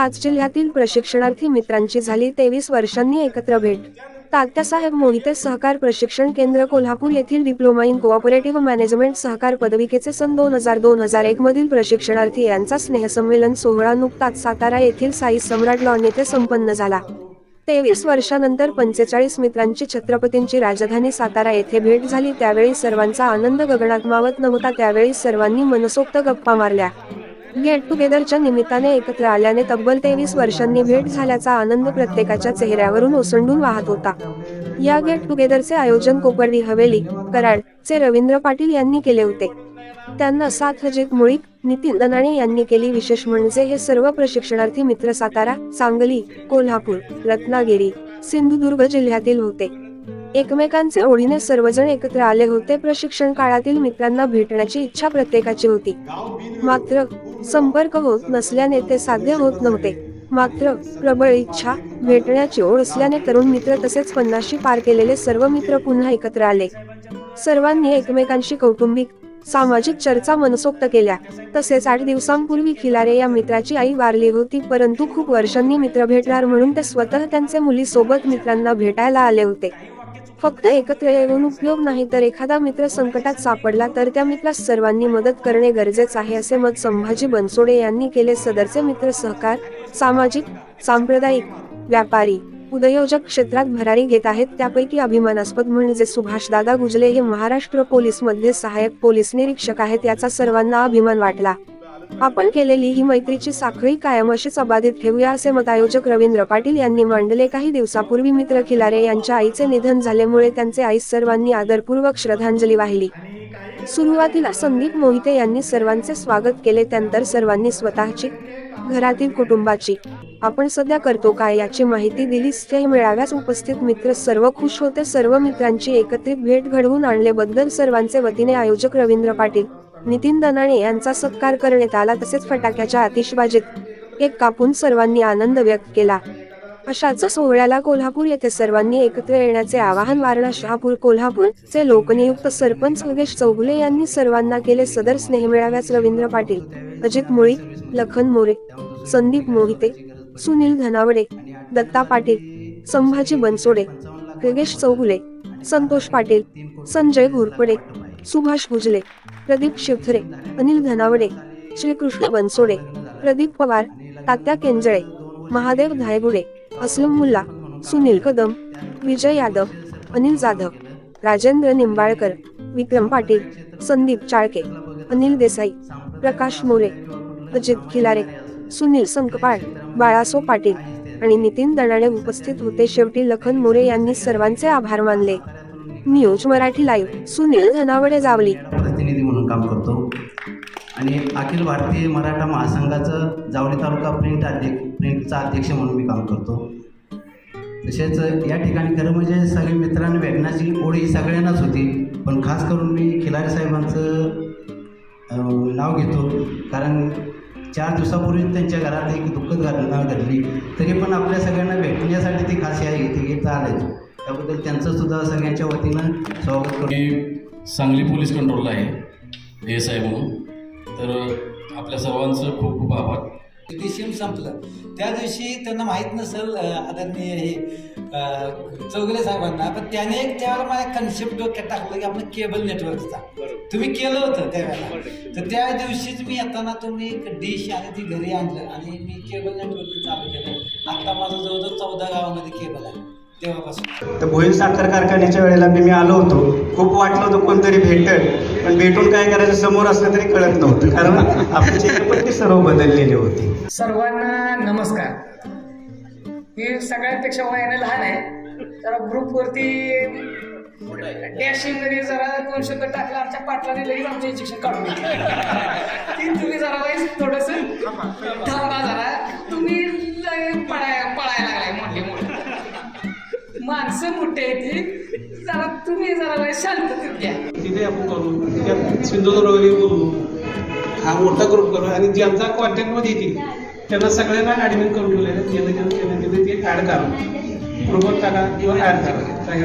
पाच जिल्ह्यातील प्रशिक्षणार्थी मित्रांची झाली तेवीस वर्षांनी एकत्र भेट. तात्यासाहेब मोहिते सहकार प्रशिक्षण केंद्र कोल्हापूर येथील डिप्लोमा इन कोऑपरेटिव्ह मॅनेजमेंट सहकार पदविकेचे सन दोन हजार दोन हजार एक मधील प्रशिक्षणार्थी यांचा स्नेहसंमेलन सोहळा नुकताच सातारा येथील साई सम्राट लॉन येथे संपन्न झाला. तेवीस वर्षानंतर पंचेचाळीस मित्रांची छत्रपतींची राजधानी सातारा येथे भेट झाली. त्यावेळी सर्वांचा आनंद गगनात मावत नव्हता. त्यावेळी सर्वांनी मनसोक्त गप्पा मारल्या. गेट टुगेदरच्या निमित्ताने एकत्र आल्याने तब्बल तेवीस वर्षांनी भेट झाल्याचा आनंद प्रत्येकाच्या चेहऱ्यावरून ओसंडून वाहत होता. या गेट टुगेदरचे आयोजन कोपर्डी हवेली कराड चे रवींद्र पाटील यांनी केले होते. त्यांना साथ हजेत मुळीक नितीन दनाणे यांनी केली विशेष म्हणजे हे सर्व प्रशिक्षणार्थी मित्र सातारा सांगली कोल्हापूर रत्नागिरी सिंधुदुर्ग जिल्ह्यातील होते. एकमेकांचे ओढीने सर्वजण एकत्र आले होते प्रशिक्षण काळातील मित्रांना भेटण्याची इच्छा प्रत्येकाची होती. मात्र संपर्क होत नसल्याने ते साध्य होत नव्हते. मात्र प्रबळ इच्छा भेटण्याची ओढ असल्याने तरुण मित्र तसेच पन्नाशी पार केलेले सर्व मित्र पुन्हा एकत्र आले. सर्वांनी एकमेकांशी कौटुंबिक सामाजिक चर्चा मनसोक्त केल्या. तसेच आठ दिवसांपूर्वी खिलारे या मित्राची आई वारली होती परंतु खूप वर्षांनी मित्र भेटणार म्हणून ते स्वतः त्यांचे मुलीसोबत मित्रांना भेटायला आले होते. फक्त एकत्र येऊन उपयोग नाही तर एखादा मित्र संकटात सापडला तर त्या मित्रास सर्वांनी मदत करणे गरजेचे आहे असे मत संभाजी बनसोडे यांनी केले. सदरचे मित्र सहकार सामाजिक सांप्रदायिक व्यापारी उदयोजक क्षेत्रात भरारी घेत आहेत. त्यापैकी अभिमानास्पद म्हणजे सुभाषदादा गुजले हे महाराष्ट्र पोलीसमध्ये सहाय्यक पोलीस निरीक्षक आहेत याचा सर्वांना अभिमान वाटला. आपण केलेली ही मैत्रीची साखळी कायम अशीच अबाधित ठेवूया असे मत आयोजक रवींद्र पाटील यांनी मांडले. काही दिवसापूर्वी मित्र खिलारे यांच्या आईचे निधन झाल्यामुळे त्यांचे आई सर्वांनी आदरपूर्वक श्रद्धांजली वाहिली. सुरुवातीला संदीप मोहिते यांनी सर्वांचे स्वागत केले त्यानंतर सर्वांनी स्वतःची घरातील कुटुंबाची आपण सध्या करतो काय याची माहिती दिली. त्या मेळाव्यास उपस्थित मित्र सर्व खुश होते. सर्व मित्रांची एकत्रित भेट घडवून आणल्याबद्दल सर्वांचे वतीने आयोजक रवींद्र पाटील नितीन दनाणे यांचा सत्कार करण्यात आला तसेच फटाक्याच्या आतिषबाजीत एक कापून सर्वांनी आनंद व्यक्त केला. अशाच सोहळ्याला कोल्हापूर येथे सर्वांनी एकत्र येण्याचे आवाहन वारणा शहापूर कोल्हापूर चे लोकनियुक्त सरपंच योगेश चौगुले यांनी सर्वांना केले सदर स्नेहमेळाव्यास रवींद्र पाटील अजित मुळी लखन मोरे संदीप मोहिते सुनील धनावडे दत्ता पाटील संभाजी बनसोडे योगेश चौगुले संतोष पाटील संजय घोरपडे सुभाष भुजले प्रदीप शिवथरे अनिल धनावडे श्रीकृष्ण बनसोडे प्रदीप पवार तात्या केंजळे महादेव धायगुडे असलम मुल्ला सुनील कदम विजय यादव अनिल जाधव राजेंद्र निंबाळकर विक्रम पाटील संदीप चाळके अनिल देसाई प्रकाश मोरे अजित खिलारे सुनील संकपाळ बाळासो पाटील आणि नितीन दणाणे उपस्थित होते. शेवटी लखन मोरे यांनी सर्वांचे आभार मानले. News Marathi live Sunil Dhanawade Jawali. प्रतिनिधी म्हणून काम करतो. आणि अखिल भारतीय मराठा महासंघाचं जावळी तालुका प्रिंट अध्यक्ष प्रिंटचा अध्यक्ष म्हणून मी काम करतो. तसेच या ठिकाणी खरं म्हणजे सगळे मित्रांनी भेटण्याची ओढ ही सगळ्यांनाच होती. पण खास करून मी खिलारी साहेबांचं नाव घेतो. कारण चार दिवसापूर्वी त्यांच्या घरात एक दुःखद घटना घडली. तरी पण आपल्या सगळ्यांना भेटण्यासाठी ते खास या इथे इथं आले त्याबद्दल त्यांचं सुद्धा सगळ्यांच्या वतीनं स्वागत करतो. मी सांगली पोलीस कंट्रोलला आहे एस आय म्हणून. तर आपल्या सर्वांचं खूप खूप आभार. डिसिम संपलं. त्या दिवशी त्यांना माहीत नसेल आदरणीय हे चौगुले साहेबांना पण त्याने एक त्यावेळेला मला कन्सेप्ट डोक्यात टाकलं की आपण केबल नेटवर्कचा तुम्ही केलं होतं त्यावेळेला तर त्या दिवशीच मी येताना तुम्ही एक डिश आणि ती घरी आणलं आणि मी केबल नेटवर्क चालू केलं. आता माझं जवळजवळ चौदा गावामध्ये केबल आहे. तेव्हापासून. तर भोईर साखर कारखान्याच्या वेळेला मी आलो होतो. खूप वाटलं होतं कोणतरी भेटेल पण भेटून काय करायचं समोर असलं तरी कळत नव्हतं कारण आपली चेहरेपट्टी सर्व बदललेली होती. सर्वांना नमस्कार. मी सगळ्यांपेक्षा वयाने लहान आहे. जरा ग्रुपवरती डॅशिंगमध्ये जरा दोन शब्द टाकला आमच्या पाटलाने लगेच आमचं इंजेक्शन काढून घेतलं. तुम्ही जरा वाईस थोडस थांबा जरा. तुम्ही माणसं मोठे आहेत जरा तुम्ही जरा शांततेत घ्या. तिथे आपण करू. त्यात सिंधुदुर्गमध्ये बोलू हा मोठा ग्रुप करू आणि ज्यांचा कॉन्टॅक्टमध्ये येतील त्यांना सगळ्यांना ॲडमिट करून ठेवलेलं ते ॲड करा. ग्रुपवर टाका किंवा ॲड करा. काय